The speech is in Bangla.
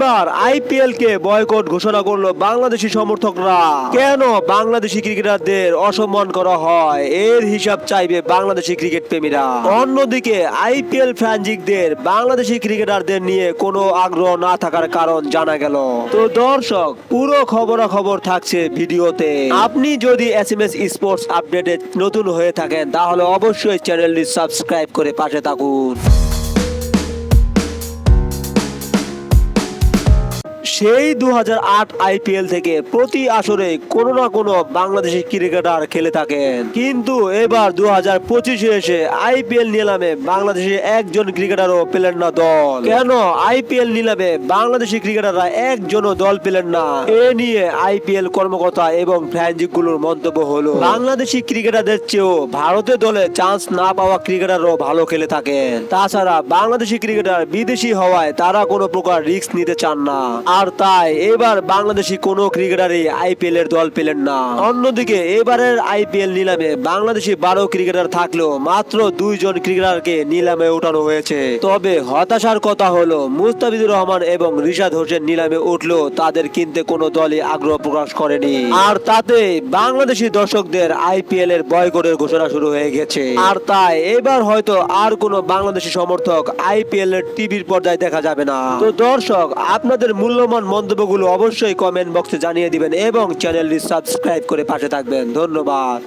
এবার আইপিএল কে বয়কট ঘোষণা করল বাংলাদেশি সমর্থকরা। কেন বাংলাদেশি ক্রিকেটারদের অসম্মান করা হয়? এর হিসাব চাইবে বাংলাদেশি ক্রিকেট প্রেমীরা। অন্যদিকে আইপিএল ফ্যানজিকদের বাংলাদেশি ক্রিকেটারদের নিয়ে কোনো আগ্রহ না থাকার কারণ জানা গেল। তো দর্শক, পুরো খবরাখবর থাকছে ভিডিওতে। আপনি যদি এস এম এস স্পোর্টস আপডেটে নতুন হয়ে থাকেন, তাহলে অবশ্যই চ্যানেলটি সাবস্ক্রাইব করে পাশে থাকুন। সেই দু হাজার আট আইপিএল থেকে প্রতি আসরে কোনো না কোনো বাংলাদেশি ক্রিকেটার খেলে থাকেন। কিন্তু এবার দু হাজার পঁচিশে এসে আইপিএল নিলামে বাংলাদেশি একজন ক্রিকেটারও পেলেন না দল। কেন আইপিএল নিলামে বাংলাদেশি ক্রিকেটাররা একজনও দল পেলেন না? এ নিয়ে আইপিএল কর্মকর্তা এবং ফ্যানজিকগুলোর মন্তব্য হলো, বাংলাদেশি ক্রিকেটারদের চেয়েও ভারতের দলে চান্স না পাওয়া ক্রিকেটারও ভালো খেলে থাকেন। তাছাড়া বাংলাদেশি ক্রিকেটার বিদেশি হওয়ায় তারা কোনো প্রকার রিস্ক নিতে চান না। আর তাই এবার বাংলাদেশি কোনো ক্রিকেটারই আইপিএল এর দল পেলেন না। অন্যদিকে এবারের আইপিএল নিলামে বাংলাদেশি বারো ক্রিকেটার থাকলেও মাত্র দুইজন ক্রিকেটারকে নিলামে উঠানো হয়েছে। তবে হতাশার কথা হলো, মুস্তাফিজুর রহমান এবং রিশাদ হোসেন নিলামে উঠলেও তাদের কিনতে কোনো দলই আগ্রহ প্রকাশ করেনি। আর তাতে বাংলাদেশি দর্শকদের আইপিএল এর বয়কটের ঘোষণা শুরু হয়ে গেছে। আর তাই এবার হয়তো আর কোনো বাংলাদেশি সমর্থক আইপিএল এর টিভির পর্দায় দেখা যাবে না। তো দর্শক, আপনাদের মূল্যবান মন্তব্যগুলো অবশ্যই কমেন্ট বক্সে জানিয়ে দিবেন এবং চ্যানেলটি সাবস্ক্রাইব করে পাশে থাকবেন। ধন্যবাদ।